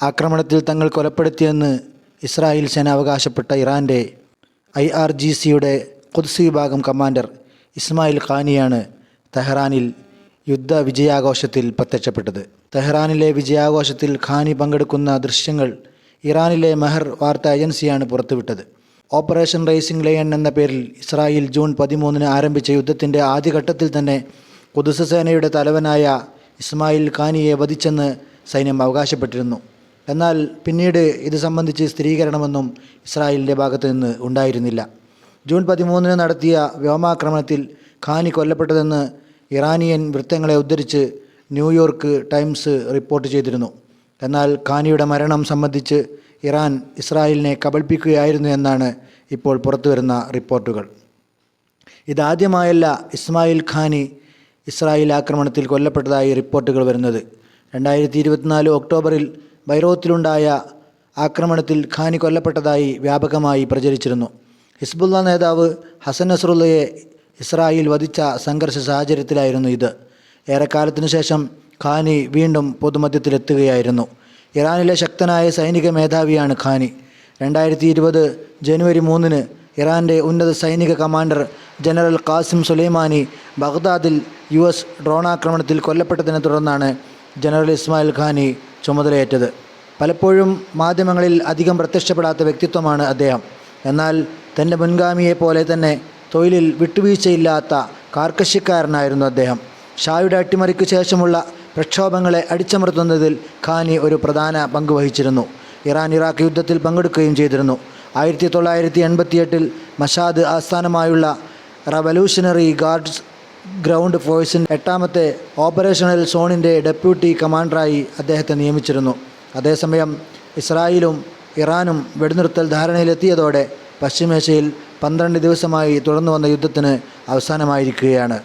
ആക്രമണത്തിൽ തങ്ങൾ കൊലപ്പെടുത്തിയെന്ന് ഇസ്രായേൽ സേന അവകാശപ്പെട്ട ഇറാന്റെ ഐ ആർ ജി സിയുടെ ഖുദ്സ് വിഭാഗം കമാൻഡർ ഇസ്മായിൽ ഖാനിയാണ് തെഹ്റാനിൽ യുദ്ധ വിജയാഘോഷത്തിൽ പ്രത്യക്ഷപ്പെട്ടത്. തെഹ്റാനിലെ വിജയാഘോഷത്തിൽ ഖാനി പങ്കെടുക്കുന്ന ദൃശ്യങ്ങൾ ഇറാനിലെ മെഹർ വാർത്താ ഏജൻസിയാണ് പുറത്തുവിട്ടത്. ഓപ്പറേഷൻ റേസിംഗ് ലയൺ എന്ന പേരിൽ ഇസ്രായേൽ ജൂൺ പതിമൂന്നിന് ആരംഭിച്ച യുദ്ധത്തിന്റെ ആദ്യഘട്ടത്തിൽ തന്നെ ഖുദ്സ് സേനയുടെ തലവനായ ഇസ്മായിൽ ഖാനിയെ വധിച്ചെന്ന് സൈന്യം അവകാശപ്പെട്ടിരുന്നു. എന്നാൽ പിന്നീട് ഇത് സംബന്ധിച്ച് സ്ഥിരീകരണമൊന്നും ഇസ്രായേലിന്റെ ഭാഗത്തു നിന്ന് ഉണ്ടായിരുന്നില്ല. ജൂൺ പതിമൂന്നിന് നടത്തിയ വ്യോമാക്രമണത്തിൽ ഖാനി കൊല്ലപ്പെട്ടതെന്ന് ഇറാനിയൻ വൃത്തങ്ങളെ ഉദ്ധരിച്ച് ന്യൂയോർക്ക് ടൈംസ് റിപ്പോർട്ട് ചെയ്തിരുന്നു. എന്നാൽ ഖാനിയുടെ മരണം സംബന്ധിച്ച് ഇറാൻ ഇസ്രായേലിനെ കബളിപ്പിക്കുകയായിരുന്നു എന്നാണ് ഇപ്പോൾ പുറത്തുവരുന്ന റിപ്പോർട്ടുകൾ. ഇതാദ്യമായല്ല ഇസ്മായിൽ ഖാനി ഇസ്രായേൽ ആക്രമണത്തിൽ കൊല്ലപ്പെട്ടതായി റിപ്പോർട്ടുകൾ വരുന്നത്. രണ്ടായിരത്തി ഇരുപത്തിനാല് ഒക്ടോബറിൽ ബൈറോത്തിലുണ്ടായ ആക്രമണത്തിൽ ഖാനി കൊല്ലപ്പെട്ടതായി വ്യാപകമായി പ്രചരിച്ചിരുന്നു. ഹിസ്ബുല്ല നേതാവ് ഹസൻ നസറുല്ലയെ ഇസ്രായേൽ വധിച്ച സംഘർഷ സാഹചര്യത്തിലായിരുന്നു ഇത്. ഏറെക്കാലത്തിനു ശേഷം ഖാനി വീണ്ടും പൊതുമധ്യത്തിലെത്തുകയായിരുന്നു. ഇറാനിലെ ശക്തനായ സൈനിക മേധാവിയാണ് ഖാനി. രണ്ടായിരത്തി ഇരുപത് ജനുവരി മൂന്നിന് ഇറാന്റെ ഉന്നത സൈനിക കമാൻഡർ ജനറൽ ഖാസിം സുലൈമാനി ബഗ്ദാദിൽ യു എസ് ഡ്രോണാക്രമണത്തിൽ കൊല്ലപ്പെട്ടതിനെ തുടർന്നാണ് ജനറൽ ഇസ്മായിൽ ഖാനി ചുമതലയേറ്റത്. പലപ്പോഴും മാധ്യമങ്ങളിൽ അധികം പ്രത്യക്ഷപ്പെടാത്ത വ്യക്തിത്വമാണ് അദ്ദേഹം. എന്നാൽ തന്റെ മുൻഗാമിയെ പോലെ തന്നെ തൊഴിലിൽ വിട്ടുവീഴ്ചയില്ലാത്ത കാർക്കശ്യക്കാരനായിരുന്നു അദ്ദേഹം. ഷായുടെ അട്ടിമറിക്ക് ശേഷമുള്ള പ്രക്ഷോഭങ്ങളെ അടിച്ചമർത്തുന്നതിൽ ഖാനി ഒരു പ്രധാന പങ്ക് വഹിച്ചിരുന്നു. ഇറാൻ ഇറാഖ് യുദ്ധത്തിൽ പങ്കെടുക്കുകയും ചെയ്തിരുന്നു. ആയിരത്തി തൊള്ളായിരത്തി എൺപത്തിയെട്ടിൽ മഷാദ് ആസ്ഥാനമായുള്ള റവല്യൂഷണറി ഗാർഡ്സ് ഗ്രൗണ്ട് ഫോഴ്സിന്റെ എട്ടാമത്തെ ഓപ്പറേഷണൽ സോണിന്റെ ഡെപ്യൂട്ടി കമാൻഡറായി അദ്ദേഹത്തെ നിയമിച്ചിരുന്നു. അതേസമയം ഇസ്രായേലും ഇറാനും വെടിനിർത്തൽ ധാരണയിലെത്തിയതോടെ പശ്ചിമേഷ്യയിൽ പന്ത്രണ്ട് ദിവസമായി തുടർന്നു വന്ന യുദ്ധത്തിന് അവസാനമായിരിക്കുകയാണ്.